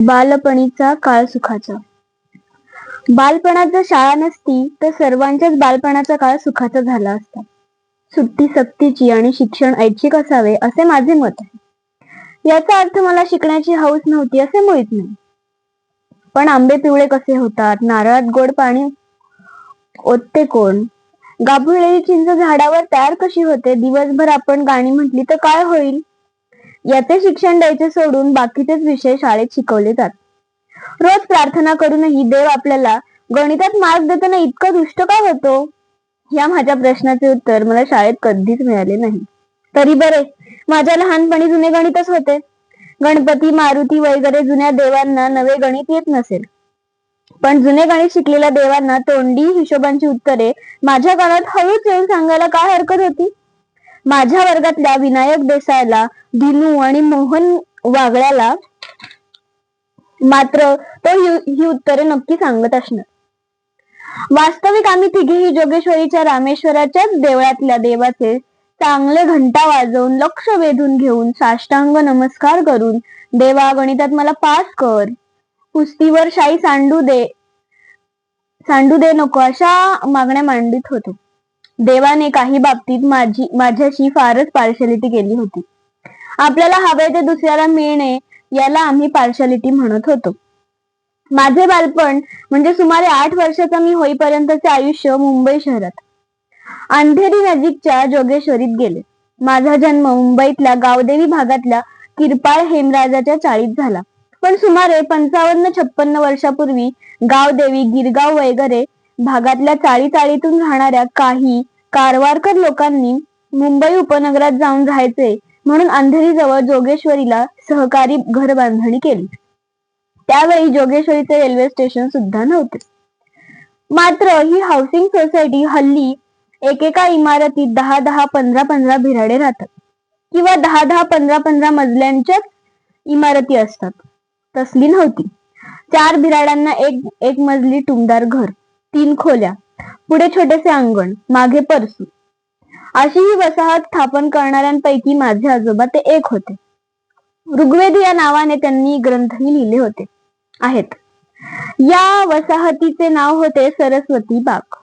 बालपणीचा काळ सुखाचा. बालपणात जर शाळा नसती तर सर्वांच्याच बालपणाचा काळ सुखाचा झाला असता. सुट्टी सक्तीची आणि शिक्षण ऐच्छिक असावे असे माझे मत आहे. याचा अर्थ मला शिकण्याची हौस नव्हती असे मुळीच नाही. पण आंबे पिवळे कसे होतात नारळात गोड पाणी ओतते कोण? गाभुळलेली चिंच झाडावर तयार कशी होते? दिवसभर आपण गाणी म्हटली तर काय होईल? याचे शिक्षण द्यायचे सोडून बाकीचेच विषय शाळेत शिकवले जात. रोज प्रार्थना करूनही देव आपल्याला गणितात मार्क देताना इतका दुष्ट का होतो? या माझ्या प्रश्नाचे उत्तर मला शाळेत कधीच मिळाले नाही. तरी बरे माझ्या लहानपणी जुने गणितच होते. गणपती मारुती वगैरे जुन्या देवांना नवे गणित येत नसेल. पण जुने गणित शिकलेल्या देवांना तोंडी हिशोबांची उत्तरे माझ्या कानात हळूच येऊन सांगायला काय हरकत होती? माझ्या वर्गातल्या विनायक देसाईला दिनू आणि मोहन वागळ्याला मात्र तो ही उत्तरे नक्की सांगत असणार. वास्तविक आम्ही तिघेही जोगेश्वरीच्या रामेश्वराच्याच देवळातल्या देवाचे चांगले घंटा वाजवून लक्ष वेधून घेऊन साष्टांग नमस्कार करून देवा गणितात मला पास कर कुस्तीवर शाई सांडू दे सांडू दे नको अशा मागण्या मांडित होतो. देवाने काही बाबतीत माझी माझ्याशी फारच पार्शालिटी केली होती. आपल्याला हवे ते दुसऱ्याला मिळणे याला आम्ही पार्शालिटी म्हणत होतो. माझे बालपण म्हणजे सुमारे आठ वर्षाचा मी होईपर्यंतचे आयुष्य मुंबई शहरात. अंधेरी नजीकच्या जोगेश्वरीत गेले. माझा जन्म मुंबईतल्या गावदेवी भागातल्या किरपाळ हेमराजाच्या चाळीत झाला. पण सुमारे पंचावन्न छप्पन्न वर्षापूर्वी गावदेवी गिरगाव वगैरे भागातल्या चाळी चाळीतून राहणाऱ्या काही कारवारकर लोकांनी मुंबई उपनगरात जाऊन राहायचे म्हणून अंधेरी जवळ जोगेश्वरीला सहकारी घर बांधणी केली. त्यावेळी जोगेश्वरीचे रेल्वे स्टेशन सुद्धा नव्हते. मात्र ही हाऊसिंग सोसायटी हल्ली एकेका इमारतीत दहा दहा पंधरा पंधरा भिराडे राहतात किंवा दहा दहा पंधरा पंधरा मजल्यांच्याच इमारती असतात. तसली नव्हती. चार भिराड्यांना एक एक मजली टुमदार घर तीन खोल्या पुढे छोटेसे अंगण मागे परसू. अशी ही वसाहत स्थापन करणाऱ्यांपैकी माझे आजोबा ते एक होते. ऋग्वेद या नावाने त्यांनी ग्रंथही लिहिले होते. आहेत. या वसाहतीचे नाव होते सरस्वती बाग.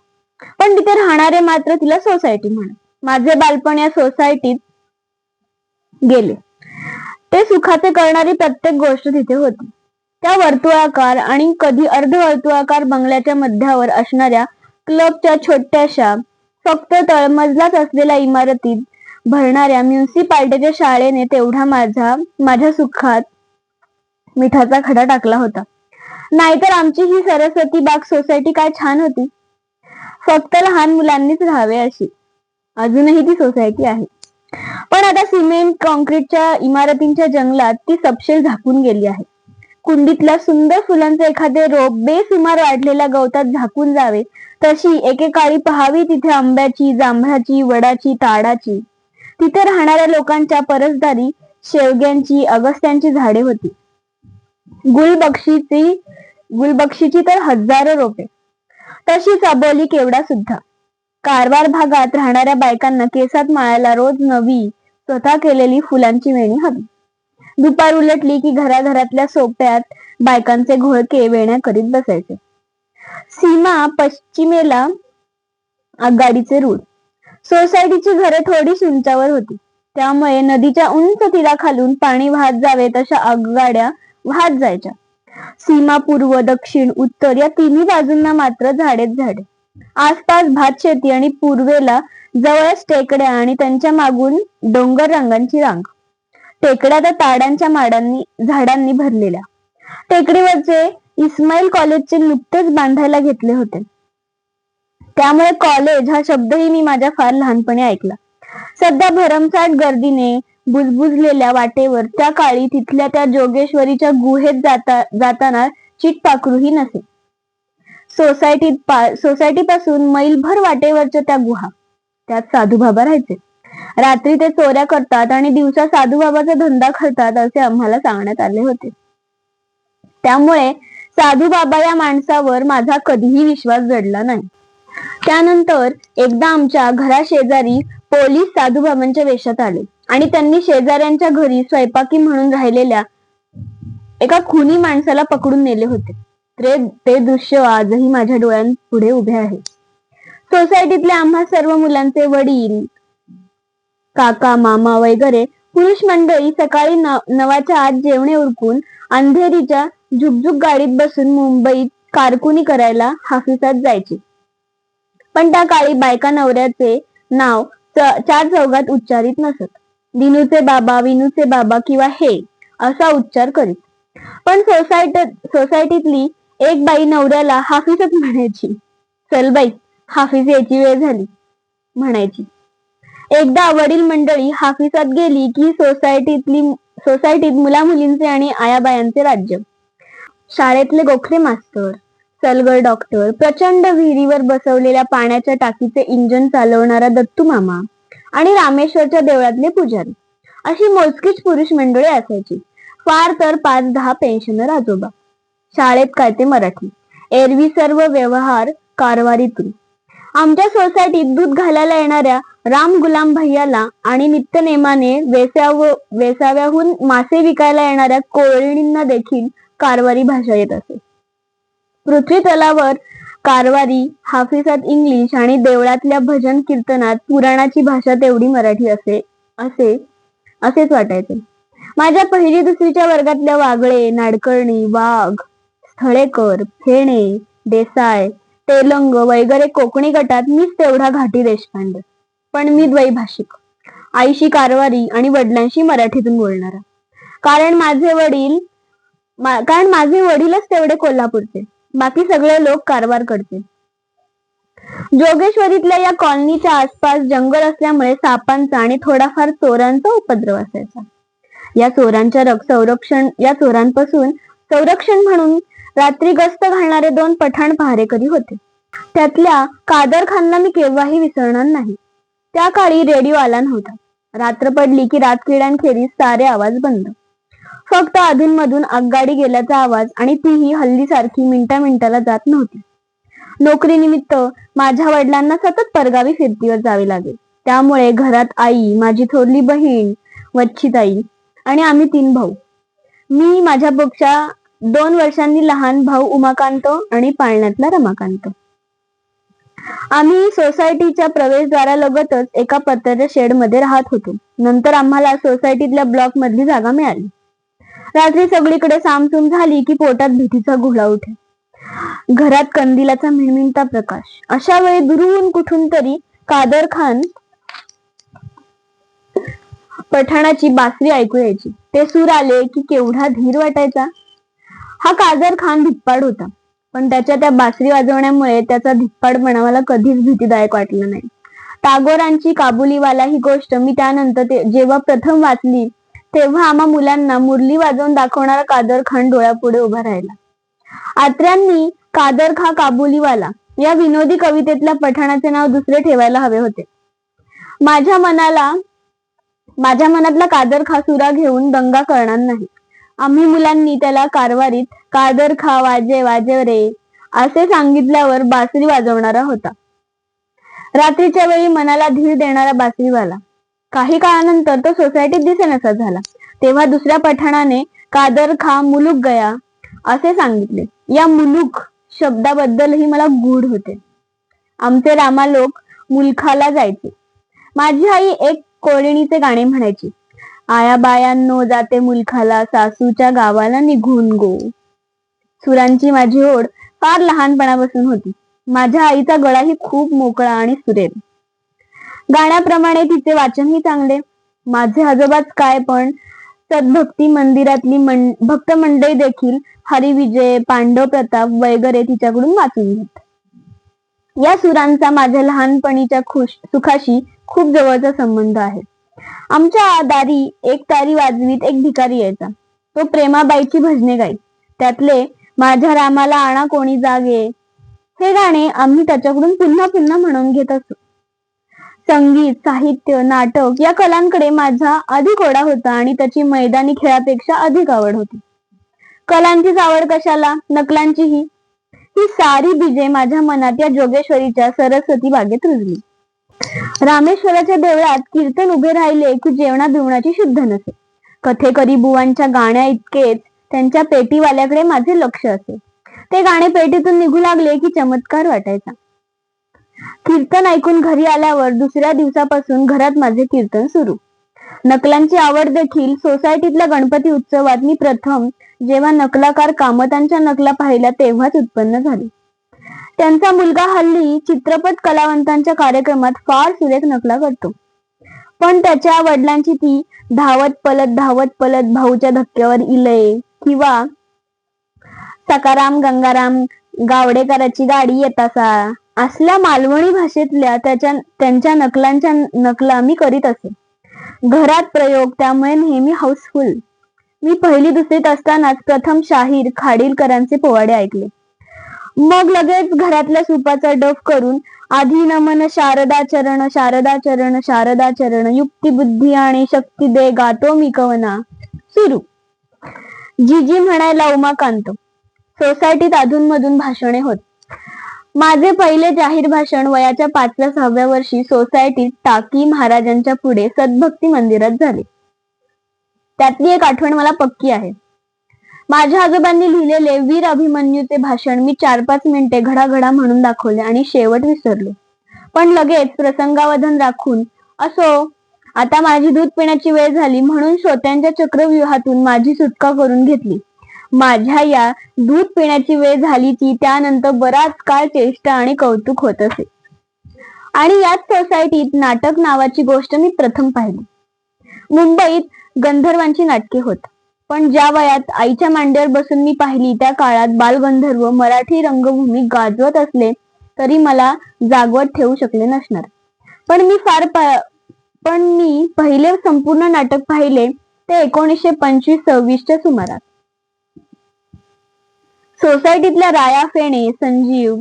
पण तिथे राहणारे मात्र तिला सोसायटी म्हणत माझे बालपण या सोसायटीत गेले. ते सुखाचे करणारी प्रत्येक गोष्ट तिथे होती. त्या वर्तुळाकार आणि कधी अर्धवर्तुळाकार बंगल्याच्या मध्यावर असणाऱ्या क्लबच्या छोट्याशा फक्त तळमजलाच असलेल्या इमारतीत भरणाऱ्या म्युन्सिपाल्टीच्या शाळेने तेवढा माझा माझ्या सुखात मिठाचा खडा टाकला होता. नाहीतर आमची ही सरस्वती बाग सोसायटी काय छान होती. फक्त लहान मुलांनीच राहावे अशी. अजूनही ती सोसायटी आहे. पण आता सिमेंट कॉन्क्रीटच्या इमारतींच्या जंगलात ती सपशेल झाकून गेली आहे. कुंडीतल्या सुंदर फुलांचे एखादे रोप बेसुमार वाढलेल्या गवतात झाकून जावे. तशी एकेकाळी पहावी तिथे आंब्याची जांभळाची वडाची ताडाची. तिथे राहणाऱ्या लोकांच्या परसदारी शेवग्यांची अगस्त्यांची झाडे होती. गुलबक्षीची गुलबक्षीची तर हजारो रोपे. तशीच अबोली केवडा सुद्धा. कारवार भागात राहणाऱ्या बायकांना केसात माळायला रोज नवी स्वतः केलेली फुलांची वेणी हवी. दुपार उलटली की घराघरातल्या सोप्यात बायकांचे घोळके वेण्या करीत बसायचे. सीमा पश्चिमेला आगगाडीचे रूळ. सोसायटीची घरे थोडी उंचावर होती. त्यामुळे नदीच्या उंच तीराखालून पाणी वाहत जावे तशा आगगाड्या वाहत जायच्या. सीमा पूर्व दक्षिण उत्तर या तिन्ही बाजूंना मात्र झाडेच झाडे. आसपास भात शेती आणि पूर्वेला जवळच टेकड्या आणि त्यांच्या मागून डोंगर रंगांची रांग. टेकड्या त्या ताडांच्या माडांनी झाडांनी भरलेल्या. टेकडीवरचे इस्माईल कॉलेजचे नुकतेच बांधायला घेतले होते. त्यामुळे कॉलेज हा शब्दही मी माझ्या फार लहानपणी ऐकला. सध्या भरमसाठ गर्दीने बुजबुजलेल्या वाटेवर त्या काळी तिथल्या त्या जोगेश्वरीच्या गुहेत जाता जाताना चिटपाखरूही नसे. सोसायटीत पा सोसायटी पासून मैलभर वाटेवरच्या त्या गुहा. त्यात साधू बाबा राहायचे. रात्री ते चोऱ्या करतात आणि दिवसा साधू बाबाचा धंदा करतात असे आम्हाला सांगण्यात आले होते. त्यामुळे साधू बाबा या माणसावर माझा कधीही विश्वास जडला नाही. त्यानंतर एकदा आमच्या घरा शेजारी पोलीस साधू बाबांच्या वेशात आले आणि त्यांनी शेजाऱ्यांच्या घरी स्वयंपाकी म्हणून राहिलेल्या एका खुनी माणसाला पकडून नेले होते. ते ते दृश्य आजही माझ्या डोळ्यांपुढे उभे आहे. सोसायटीतल्या आम्हा सर्व मुलांचे वडील काका मामा वगैरे पुरुष मंडळी सकाळी नवाच्या आत जेवणे उरकून अंधेरीच्या झुकझुक गाडीत बसून मुंबईत कारकुनी करायला हाफिसात जायची. पण त्या काळी बायका नवऱ्याचे नाव चार चौघात उच्चारित नसत. दिनूचे बाबा विनूचे बाबा किंवा हे असा उच्चार करीत. पण सोसायट सोसायटीतली एक बाई नवऱ्याला हाफिजच म्हणायची. चल बाई हाफिज यायची वेळ झाली म्हणायची. एकदा वडील मंडळी हाफिसात गेली की सोसायटीतली सोसायटीत मुला मुलींचे आणि आयाबायांचे राज्य. शाळेतले गोखले मास्तर सलगर डॉक्टर प्रचंड विहिरीवर बसवलेल्या पाण्याच्या टाकीचे इंजन चालवणारा दत्तू मामा आणि रामेश्वरच्या देवळातले पुजारी. अशी मोजकीच पुरुष मंडळी असायची. फार तर पाच दहा पेन्शनर आजोबा. शाळेत काय ते मराठी. एरवी सर्व व्यवहार कारवारीतून. आमच्या सोसायटीत दूध घालायला येणाऱ्या राम गुलाम भैयाला आणि नित्यनेमाने वेसाव वेसाव्याहून मासे विकायला येणाऱ्या कोळणींना देखील कारवारी भाषा येत असे. पृथ्वी तलावर कारवारी हाफिसात इंग्लिश आणि देवळातल्या भजन कीर्तनात पुराणाची भाषा तेवढी मराठी असे असे असेच वाटायचे. माझ्या पहिली दुसरीच्या वर्गातल्या वागळे नाडकर्णी वाघ स्थळेकर फेणे देसाय तेलंग वगैरे कोकणी गटात मीच तेवढा घाटी देशपांडे. पण मी द्वैभाषिक. आईशी कारवारी आणि वडिलांशी मराठीतून बोलणारा. कारण माझे वडील मा- कारण माझे वडीलच तेवढे कोल्हापूरचे. बाकी सगळे लोक कारवार करते जोगेश्वरीतल्या या कॉलनीच्या आसपास जंगल असल्यामुळे सापांचा आणि थोडाफार चोरांचा उपद्रव असायचा. या चोरांच्या संरक्षण या चोरांपासून संरक्षण म्हणून रात्री गस्त घालणारे दोन पठाण पहारेकरी होते. त्यातल्या कादर खानला मी केव्हाही विसरणार नाही. त्या काळी रेडिओ आला नव्हता. रात्र पडली की रातकिड्यांखेरीज सारे आवाज बंद. फक्त अधूनमधून आगगाडी गेल्याचा आवाज आणि तीही हल्लीसारखी मिनिटा मिनिटाला जात नव्हती. नोकरीनिमित्त माझ्या वडिलांना सतत परगावी फिरतीवर जावे लागेल त्यामुळे घरात आई माझी थोरली बहीण वच्छिताई आणि आम्ही तीन भाऊ. मी माझ्यापेक्षा दोन वर्षांनी लहान भाऊ उमाकांत आणि पाळण्यातला रमाकांत आम्ही सोसायटीच्या प्रवेशद्वारालगतच एका पत्र्याच्या शेडमध्ये राहत होतो. नंतर आम्हाला सोसायटीतल्या ब्लॉक मधली जागा मिळाली. रात्री सगळीकडे सामसूम झाली की पोटात भीतीचा घोळा उठे घरात कंदिलाचा मिळमिळता प्रकाश. अशा वेळी दुरून कुठून तरी कादर खान पठाणाची बासरी ऐकू यायची. ते सूर आले की केवढा धीर वाटायचा? हा कादर खान धिप्पाड होता. पण त्याच्या त्या बासरी वाजवण्यामुळे त्याचा धिप्पाडपणा मला कधीच भीतीदायक वाटला नाही. टागोरांची काबुलीवाला ही गोष्ट मी त्यानंतर जेव्हा प्रथम वाचली तेव्हा आम्हा मुलांना मुरली वाजवून दाखवणारा कादर खान डोळ्यापुढे उभा राहिला. आत्र्यांनी कादर खा काबुलीवाला या विनोदी कवितेतल्या पठाणाचे नाव दुसरे ठेवायला हवे होते. माझ्या मनाला माझ्या मनातला कादर खा सुरा घेऊन दंगा करणार नाही. आम्ही मुलांनी त्याला कारवारीत कादर खा वाजे वाजे रे असे सांगितल्यावर बासरी वाजवणारा होता. रात्रीच्या वेळी मनाला धीर देणारा बासरीवाला. काही काळानंतर तो सोसायटीत दिसेनासा झाला. तेव्हा दुसऱ्या पठाणाने कादर खा मुलुक गया असे सांगितले. या मुलुक शब्दाबद्दलही मला गूढ होते. आमचे रामा लोक मुलखाला जायचे. माझी आई एक कोळिणीचे गाणे म्हणायची. आया बायांनो जाते मुलखाला सासूच्या गावाला निघून गो. सुरांची माझी ओढ फार लहानपणापासून होती. माझ्या आईचा गळाही खूप मोकळा आणि सुरेल. गाण्याप्रमाणे तिचे वाचनही चांगले. माझे आजोबाच काय पण सद्भक्ती मंदिरातली मन भक्त मंडळी देखील हरिविजय पांडव प्रताप वगैरे तिच्याकडून वाचून घेत. या सुरांचा माझ्या लहानपणीच्या खुश सुखाशी खूप जवळचा संबंध आहे. आमच्या दारी एक तारी वाजवीत एक भिकारी यायचा. तो प्रेमाबाईची भजने गाई. त्यातले माझ्या रामाला आणा कोणी जागे. हे गाणे आम्ही त्याच्याकडून पुन्हा पुन्हा म्हणून घेत असतो संगीत साहित्य नाटक या कलांकडे माझा अधिक ओढा होता आणि त्याची मैदानी खेळापेक्षा अधिक आवड होती. कलांचीच आवड कशाला? नकलांचीही. ही सारी बीजे माझ्या मनात या जोगेश्वरीच्या सरस्वती बागेत रुजली. रामेश्वराच्या देवळात कीर्तन उभे राहिले की जेवणा बिवणाची शुद्ध नसे. कथेकरी बुवांच्या गाण्या इतकेच त्यांच्या पेटीवाल्याकडे माझे लक्ष असे. ते गाणे पेटीतून निघू लागले की चमत्कार वाटायचा. कीर्तन ऐकून घरी आल्यावर दुसऱ्या दिवसापासून घरात माझे कीर्तन सुरू. नकलांची आवड देखील सोसायटीतल्या गणपती उत्सवात मी प्रथम जेव्हा नकलाकार कामतांच्या नकला पाहिल्या तेव्हाच उत्पन्न झाली. त्यांचा मुलगा हल्ली चित्रपट कलावंतांच्या कार्यक्रमात फार सुरेख नकला करतो. पण त्याच्या वडिलांची ती धावत पलत धावत पलत भाऊच्या धक्क्यावर इलय किंवा सकाराम गंगाराम गावडेकराची गाडी येतासा असल्या मालवणी भाषेतल्या त्याच्या त्यांच्या नकलांच्या नकला मी करीत असे. घरात प्रयोग त्यामुळे नेहमी हाऊसफुल. मी पहिली दुसरीत असतानाच प्रथम शाहीर खाडीलकरांचे पोवाडे ऐकले. मग लगेच घरातल्या सुपाचा डफ करून आधी नमन शारदा चरण शारदा चरण शारदा चरण युक्ती बुद्धी आणि शक्ती दे गातो मी कवना. सुरू. जीजी म्हणायला उमाकांत सोसायटीत अधूनमधून भाषणे होत. माझे पहिले जाहीर भाषण वयाच्या पाचव्या सहाव्या वर्षी सोसायटीत टाकी महाराजांच्या पुढे सद्भक्ती मंदिरात झाले. त्यातली एक आठवण मला पक्की आहे. माझ्या आजोबांनी लिहिलेले वीर अभिमन्यूचे भाषण मी चार पाच मिनिटे घडाघडा म्हणून दाखवले आणि शेवट विसरलो. पण लगेच प्रसंगावधन राखून असो आता माझी दूध पिण्याची वेळ झाली म्हणून श्रोत्यांच्या चक्रव्यूहातून माझी सुटका करून घेतली. माझ्या या दूध पिण्याची वेळ झाली ती त्यानंतर बराच काळ चेष्टा आणि कौतुक होत असे. आणि याच सोसायटीत नाटक नावाची गोष्ट मी प्रथम पाहिली. मुंबईत गंधर्वांची नाटके होत. पण ज्या वयात आईच्या मांडीवर बसून मी पाहिली त्या काळात बालगंधर्व मराठी रंगभूमी गाजवत असले तरी मला जागवत ठेवू शकले नसणार. पण मी फार पण मी पहिले संपूर्ण नाटक पाहिले ते एकोणीसशे पंचवीस सव्वीसच्या सुमारास सोसायटीतल्या राया फेणे संजीव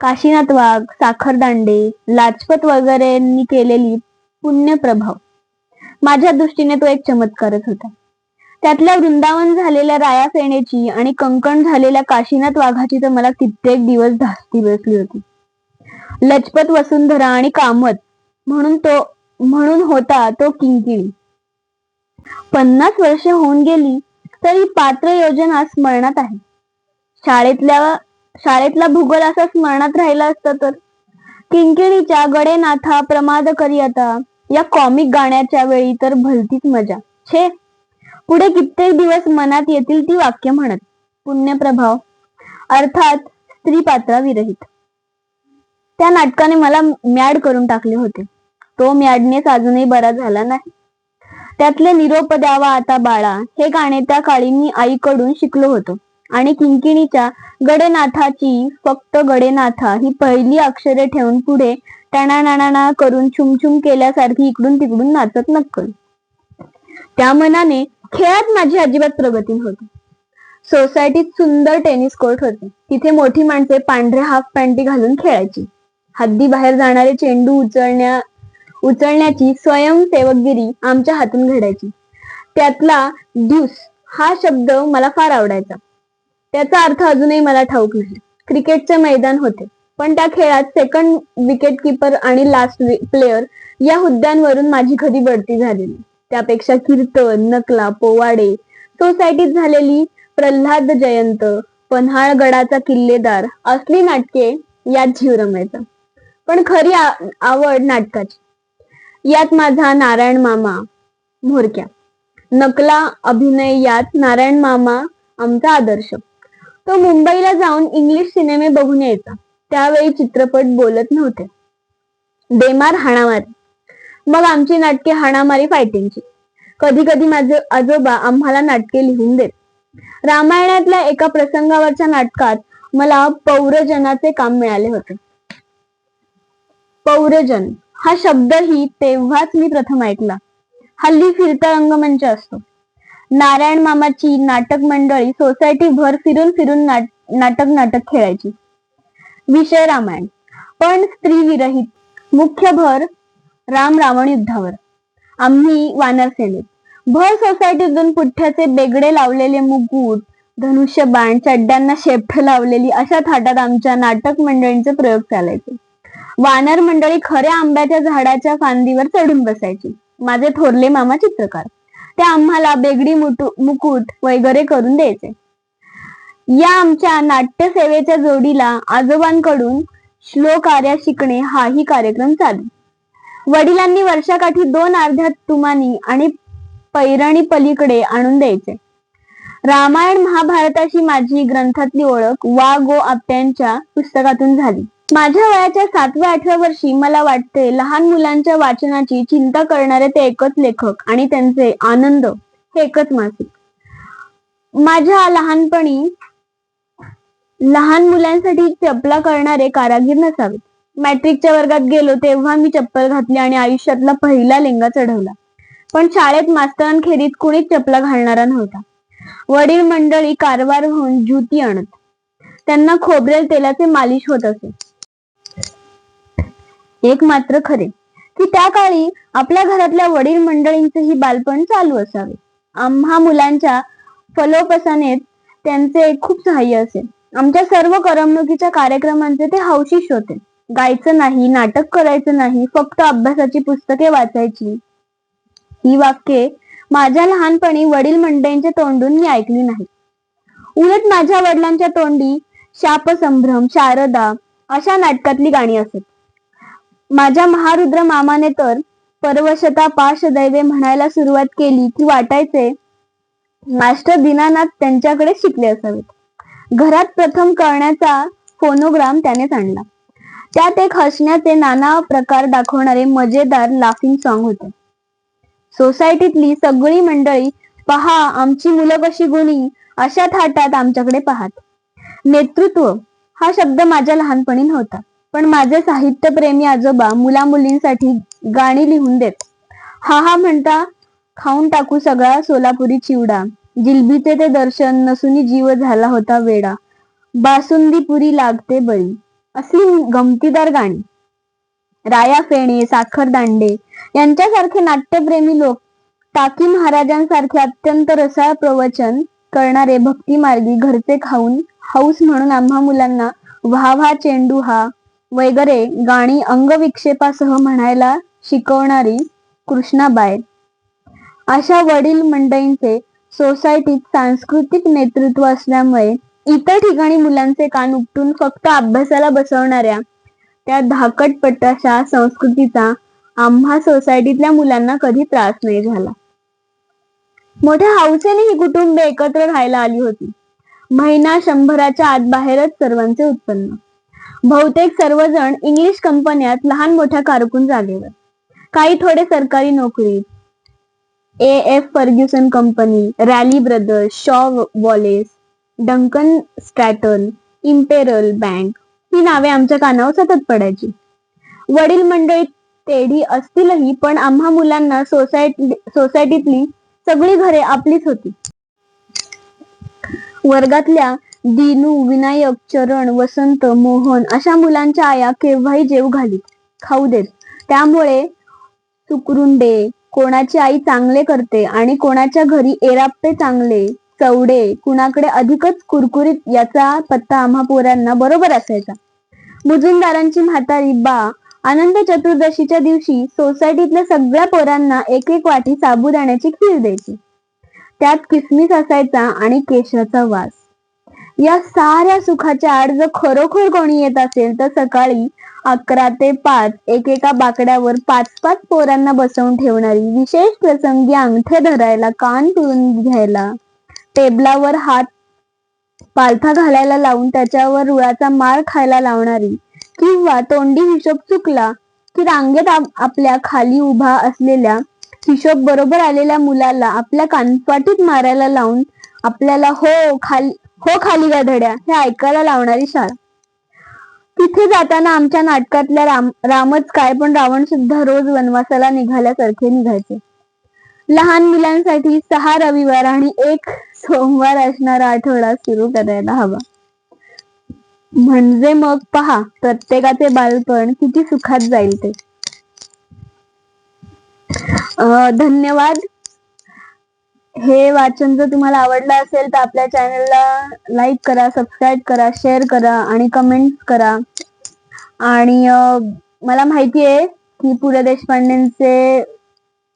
काशीनाथ वाघ साखरदांडे लाजपत वगैरेंनी केलेली पुण्यप्रभाव. माझ्या दृष्टीने तो एक चमत्कारच होता. त्यातल्या वृंदावन झालेल्या राया सेनेची आणि कंकण झालेल्या काशीनाथ वाघाची तर मला कित्येक दिवस धास्ती बसली होती. लजपत वसुंधरा आणि कामत म्हणून तो म्हणून होता तो किंकिणी. पन्नास वर्षे होऊन गेली तरी पात्र योजना स्मरणात आहे. शाळेतल्या शाळेतला भूगोल असा स्मरणात राहिला असता तर किंकिणीच्या गडेनाथा प्रमाद करियता या कॉमिक गाण्याच्या वेळी तर भलतीच मजा. छे पुढे कित्येक दिवस मनात येतील ती वाक्य म्हणत. पुण्यप्रभाव. अर्थात स्त्री पात्राविरहित त्या नाटकाने मला मॅड करून टाकले होते. तो म्याडनेच अजूनही बरा झाला नाही. त्यातले निरोप द्यावा आता बाळा. हे गाणे त्या काळी मी आईकडून शिकलो होतो. आणि किंकिणीच्या गडेनाथाची फक्त गडेनाथा ही पहिली अक्षरे ठेवून पुढे टणाणाणा करून छुमछुम केल्यासारखी इकडून तिकडून नाचत नक्कल. त्या मनाने खेळात माझी अजिबात प्रगती नव्हती. सोसायटीत सुंदर टेनिस कोर्ट होते. तिथे मोठी माणसे पांढऱ्या हाफ पॅन्टी घालून खेळायची. हद्दी बाहेर जाणारे चेंडू उचलण्या उचलण्याची स्वयंसेवकगिरी आमच्या हातून घडायची. त्यातला ड्यूस हा शब्द मला फार आवडायचा. त्याचा अर्थ अजूनही मला ठाऊक नाही. क्रिकेटचे मैदान होते. पण त्या खेळात सेकंड विकेट किपर आणि लास्ट प्लेयर या हुद्द्यांवरून माझी कधी बढती झालेली. त्यापेक्षा कीर्तन नकला पोवाडे सोसायटीत झालेली प्रल्हाद जयंत पन्हाळगडाचा किल्लेदार असली नाटके यात जीव रमायचा. पण खरी आवड नाटकाची. यात माझा नारायण मामा म्होरक्या. नकला अभिनय यात नारायण मामा आमचा आदर्श. तो मुंबईला जाऊन इंग्लिश सिनेमे बघून यायचा. त्यावेळी चित्रपट बोलत नव्हते. बेमार हाणामारी. मग आमची नाटके हाणामारी फायटिंगची. कधी कधी माझे आजोबा आम्हाला नाटके लिहून देत. रामायणातल्या एका प्रसंगावरच्या नाटकात मला पौरजनाचे काम मिळाले होते. पौरजन हा शब्दही तेव्हाच मी प्रथम ऐकला. हल्ली फिरता रंगमंच असतो. नारायण मामाची नाटक मंडळी सोसायटी भर फिरून फिरून नाट नाटक नाटक खेळायची. विषय रामायण पण स्त्री विरहित मुख्य भर राम रावण युद्धावर. आम्ही वानर सेनेत. भर सोसायटीतून पुठ्ठ्याचे बेगडे लावलेले मुकुट धनुष्य बाण चड्ड्यांना शेपट लावलेली अशा थाटात आमच्या नाटक मंडळींचे प्रयोग चालायचे. वानर मंडळी खऱ्या आंब्याच्या झाडाच्या फांदीवर चढून बसायची. माझे थोरले मामा चित्रकार. ते आम्हाला बेगडी मुकुट वगैरे करून द्यायचे. या आमच्या नाट्यसेवेच्या जोडीला आजोबांकडून श्लोकार्या शिकणे हाही कार्यक्रम चालू. वडिलांनी वर्षाकाठी दोन अर्ध्या तुमानी आणि पैरणी पलीकडे आणून द्यायचे. रामायण महाभारताची माझी ग्रंथातली ओळख वा गो आप्यांच्या पुस्तकातून झाली. माझ्या वयाच्या सातव्या आठव्या वर्षी मला वाटते लहान मुलांच्या वाचनाची चिंता करणारे ते एकच लेखक आणि त्यांचे आनंद हे एकच मासिक. माझ्या लहानपणी लहान मुलांसाठी चपला करणारे कारागीर नसावेत. मॅट्रिकच्या वर्गात गेलो तेव्हा मी चप्पल घातली आणि आयुष्यातला पहिला लेंगा चढवला. पण शाळेत मास्तरांखेरीत कुणीच चपला घालणारा नव्हता. वडील मंडळी कारवार होऊन ज्युती आणत. त्यांना खोबरेल तेलाचे मालिश होत असे. एक मात्र खरे की त्या काळी आपल्या घरातल्या वडील मंडळींचेही बालपण चालू असावे. आम्हा मुलांच्या फलोपसनेत त्यांचे खूप सहाय्य असेल आमच्या सर्व करमणुकीच्या कार्यक्रमांचे ते हौशिष होते. गायचं नाही नाटक करायचं नाही फक्त अभ्यासाची पुस्तके वाचायची. ही वाक्ये माझ्या लहानपणी वडील मंडळींच्या तोंडून मी ऐकली नाही उलट माझ्या वडिलांच्या तोंडी शापसंभ्रम शारदा अशा नाटकातली गाणी असत. माझ्या महारुद्र मामाने तर परवशता पाश म्हणायला सुरुवात केली की वाटायचे मास्टर दीनानाथ त्यांच्याकडे शिकले असावेत. घरात प्रथम करण्याचा फोनोग्राम त्यानेच आणला. त्यात एक हसण्याचे नाना प्रकार दाखवणारे मजेदार लाफिंग सॉन्ग होते. सोसायटीतली सगळी मंडळी पहा आमची मुलं कशी गुणी अशा थाटात आमच्याकडे पाहत. नेतृत्व हा शब्द माझ्या लहानपणी नव्हता पण माझे साहित्यप्रेमी आजोबा मुला मुलींसाठी गाणी लिहून देत. हा हा म्हणता खाऊन टाकू सगळा सोलापुरी चिवडा जिलबीचे ते दर्शन नसुनी जीव झाला होता वेडा बासुंदी पुरी लागते बळी. असली गमतीदार गाणी. राया फेणे साखर दांडे यांच्यासारखे नाट्यप्रेमी लोक टाकी महाराजांसारखे अत्यंत रसाळ प्रवचन करणारे भक्ती मार्गी घरचे खाऊन हौस म्हणून आम्हा मुलांना व्हा व्हा चेंडू हा वगैरे गाणी अंगविक्षेपासह म्हणायला शिकवणारी कृष्णाबाई अशा वडील मंडळींचे सोसायटीत सांस्कृतिक नेतृत्व असल्यामुळे इतर ठिकाणी मुलांचे कान उपटून फक्त अभ्यासाला बसवणाऱ्या त्या धाकटपटाशा संस्कृतीचा आम्हा सोसायटीतल्या मुलांना कधी त्रास नाही झाला. मोठ्या हौसेने ही कुटुंबे एकत्र राहायला आली होती. महिना शंभराच्या आत बाहेरच सर्वांचे उत्पन्न. बहुतेक सर्वजण इंग्लिश कंपन्यात लहान मोठ्या कारकून जागेवर. काही थोडे सरकारी नोकरीत A F Ferguson company Rally brothers Shaw Wallace Duncan Stratton Imperial Bank ही नावे आमच्या कानावर सतत पडायची. वडील मंडळी तेढी असतीलही पण आम्हा मुलांना सोसायटी सोसायटीतली सगळी घरे आपलीच होती. वर्गातल्या दिनू विनायक चरण वसंत मोहन अशा मुलांच्या आया केव्हाही जेव घालीत. खाऊ देत. त्यामुळे सुकरुंडे कोणाची आई चांगले करते आणि कोणाच्या घरी एराप्पे चांगले चवडे कुणाकडे अधिकच कुरकुरीत याचा पत्ता आम्हा पोरांना बरोबर असायचा. मुजुमदारांची म्हातारी बा आनंद चतुर्दशीच्या दिवशी सोसायटीतल्या सगळ्या पोरांना एक एक वाटी साबुदाण्याची खीर द्यायची. त्यात किसमिस असायचा आणि केशराचा वास. या साऱ्या सुखाच्या आड जर खरोखर कोणी येत असेल तर सकाळी अकरा ते पाच एकेका बाकड्यावर पाच पाच पोरांना बसवून ठेवणारी विशेष प्रसंगी अंगठे धरायला कान पिळून घ्यायला टेबलावर हात पालथा घालायला लावून त्याच्यावर रुळाचा मार खायला लावणारी किंवा तोंडी हिशोब चुकला की रांगेत आपल्या खाली उभा असलेल्या हिशोब बरोबर आलेल्या मुलाला आपल्या कानपाटीत मारायला लावून आपल्याला हो खाली हो खाली गाधड्या हे ऐकायला लावणारी शाळा. तिथे जाताना आमच्या नाटकातल्या राम रामच काय पण रावण सुद्धा रोज वनवासाला निघाल्यासारखे निघायचे. लहान मुलांसाठी सहा रविवार आणि एक सोमवार असणारा आठवडा सुरू करायला हवा. म्हणजे मग पहा प्रत्येकाचे बालपण किती सुखात जाईल ते. धन्यवाद. हे वाचन जर तुम्हाला आवडलं असेल तर आपल्या चॅनलला लाईक करा सबस्क्राईब करा शेअर करा आणि कमेंट करा. आणि मला माहिती आहे की पु ल देशपांडेंचे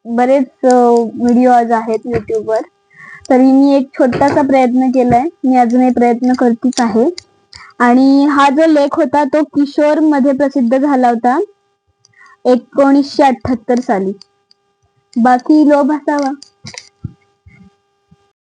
बरेच व्हिडिओज आहेत युट्यूबवर तरी मी एक छोटासा प्रयत्न केलाय. मी अजूनही प्रयत्न करतीच आहे. आणि हा जो लेख होता तो किशोरमध्ये प्रसिद्ध झाला होता. एकोणीसशे अठ्याहत्तर साली. बाकी लोभ असावा.